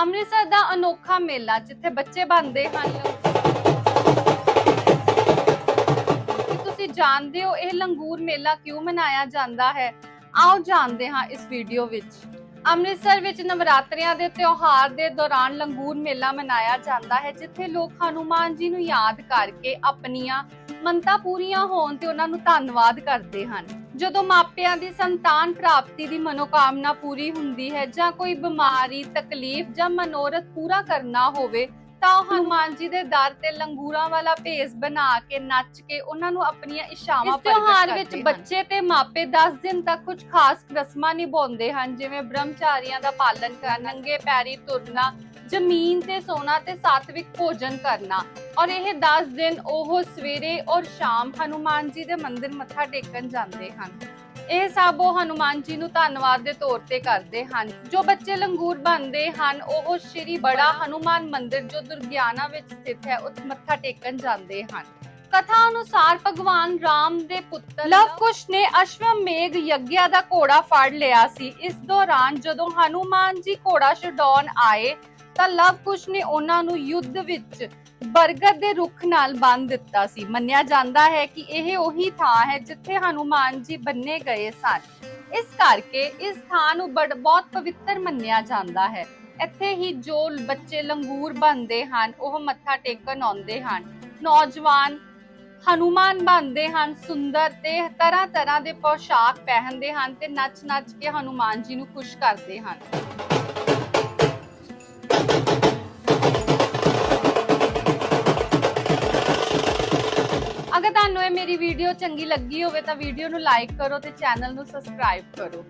ਅੰਮ੍ਰਿਤਸਰ ਦਾ ਅਨੋਖਾ ਮੇਲਾ, ਜਿੱਥੇ ਬੱਚੇ ਬਣਦੇ ਹਨ। ਤੁਸੀਂ ਜਾਣਦੇ ਹੋ ਇਹ ਲੰਗੂਰ ਮੇਲਾ ਕਿਉਂ ਮਨਾਇਆ ਜਾਂਦਾ ਹੈ? ਆਓ ਜਾਣਦੇ ਹਾਂ ਇਸ ਵੀਡੀਓ ਵਿੱਚ। ਅੰਮ੍ਰਿਤਸਰ ਵਿੱਚ ਨਵਰਾਤਰਿਆਂ ਦੇ ਤਿਉਹਾਰ ਦੇ ਦੌਰਾਨ ਲੰਗੂਰ ਮੇਲਾ ਮਨਾਇਆ ਜਾਂਦਾ ਹੈ, ਜਿੱਥੇ ਲੋਕ ਹਨੂਮਾਨ ਜੀ ਨੂੰ ਯਾਦ ਕਰਕੇ ਆਪਣੀਆਂ ਮੰਤਾਂ ਪੂਰੀਆਂ ਹੋਣ ਤੇ ਉਹਨਾਂ ਨੂੰ ਧੰਨਵਾਦ ਕਰਦੇ ਹਨ। ਜਦੋਂ ਮਾਪਿਆਂ ਦੀ ਸੰਤਾਨ ਪ੍ਰਾਪਤੀ ਦੀ ਮਨੋਕਾਮਨਾ ਪੂਰੀ ਹੁੰਦੀ ਹੈ ਜਾਂ ਕੋਈ ਬਿਮਾਰੀ ਤਕਲੀਫ ਜਾਂ ਮਨੋਰਥ ਪੂਰਾ ਕਰਨਾ ਹੋਵੇ ਤਾਂ ਉਹ ਹਨੂਮਾਨ ਜੀ ਦੇ ਦਰ ਤੇ ਲੰਗੂਰਾਂ ਵਾਲਾ ਭੇਸ ਬਣਾ ਕੇ ਨੱਚ ਕੇ ਉਹਨਾਂ ਨੂੰ ਆਪਣੀਆਂ ਇਸ਼ਾਵਾਂ ਇਸ ਤਿਉਹਾਰ ਵਿੱਚ ਬੱਚੇ ਤੇ ਮਾਪੇ 10 ਦਿਨ ਤੱਕ ਕੁਝ ਖਾਸ ਰਸਮਾਂ ਨਿਭਾਉਂਦੇ ਹਨ ਜਿਵੇਂ ਬ੍ਰਹਮਚਾਰੀਆਂ ਦਾ ਪਾਲਣ ਕਰਨਾ ਨੰਗੇ ਪੈਰੀ ਤੁਰਨਾ ਜ਼ਮੀਨ ਤੇ ਸੋਣਾ ਤੇ ਸਾਤਵਿਕ ਭੋਜਨ ਕਰਨਾ। ਔਰ ਇਹ 10 ਦਿਨ ਉਹ ਸਵੇਰੇ ਔਰ ਸ਼ਾਮ ਹਨੂਮਾਨ ਜੀ ਦੇ ਮੰਦਿਰ ਮੱਥਾ ਟੇਕਣ ਜਾਂਦੇ ਹਨ। ਇਹ ਸਭ ਉਹ ਹਨੂਮਾਨ ਜੀ ਨੂੰ ਧੰਨਵਾਦ ਦੇ ਤੌਰ ਤੇ ਕਰਦੇ ਹਨ। ਜੋ ਬੱਚੇ ਲੰਗੂਰ ਬਣਦੇ ਹਨ, ਉਹ ਸ਼੍ਰੀ ਬੜਾ ਹਨੂਮਾਨ ਮੰਦਿਰ ਜੋ ਦੁਰਗਿਆਨਾ ਵਿੱਚ ਸਥਿਤ ਹੈ, ਉੱਥੇ ਮੱਥਾ ਟੇਕਣ ਜਾਂਦੇ ਹਨ। ਕਥਾ ਅਨੁਸਾਰ ਭਗਵਾਨ ਰਾਮ ਦੇ ਪੁੱਤਰ ਲਵਕੁਸ਼ ਨੇ ਅਸ਼ਵਮੇਘ ਯੱਗਿਆ ਦਾ ਘੋੜਾ ਫੜ ਲਿਆ ਸੀ। ਇਸ ਦੌਰਾਨ ਜਦੋਂ ਹਨੂਮਾਨ ਜੀ ਘੋੜਾ ਛਡਾਉਣ ਆਏ ਤਾਂ ਲਵ ਕੁਸ਼ ਨੇ ਉਹਨਾਂ ਨੂੰ ਯੁੱਧ ਵਿੱਚ ਬਰਗਦ ਦੇ ਰੁੱਖ ਨਾਲ ਬੰਨ ਦਿੱਤਾ ਸੀ। ਮੰਨਿਆ ਜਾਂਦਾ ਹੈ ਕਿ ਇਹ ਉਹੀ ਥਾਂ ਹੈ ਜਿੱਥੇ ਹਨੂਮਾਨ ਜੀ ਬੰਨੇ ਗਏ ਸਨ। ਇਸ ਕਰਕੇ ਇਸ ਥਾਂ ਨੂੰ ਬੜ, ਬਹੁਤ ਪਵਿੱਤਰ ਮੰਨਿਆ ਜਾਂਦਾ ਹੈ। ਇੱਥੇ ਹੀ ਜੋ ਬੱਚੇ ਲੰਗੂਰ ਬਣਦੇ ਹਨ, ਉਹ ਮੱਥਾ ਟੇਕਣ ਆਉਂਦੇ ਹਨ। ਨੌਜਵਾਨ ਹਨੂਮਾਨ ਬਣਦੇ ਹਨ, ਸੁੰਦਰ ਤੇ ਤਰ੍ਹਾਂ ਤਰ੍ਹਾਂ ਦੇ ਪੋਸ਼ਾਕ ਪਹਿਨਦੇ ਹਨ ਤੇ ਨੱਚ ਨੱਚ ਕੇ ਹਨੂਮਾਨ ਜੀ ਨੂੰ ਖੁਸ਼ ਕਰਦੇ ਹਨ। ਅਗਰ ਤੁਹਾਨੂੰ ਇਹ ਮੇਰੀ ਵੀਡੀਓ ਚੰਗੀ ਲੱਗੀ ਹੋਵੇ ਤਾਂ ਵੀਡੀਓ ਨੂੰ ਲਾਈਕ ਕਰੋ ਤੇ ਚੈਨਲ ਨੂੰ ਸਬਸਕ੍ਰਾਈਬ ਕਰੋ।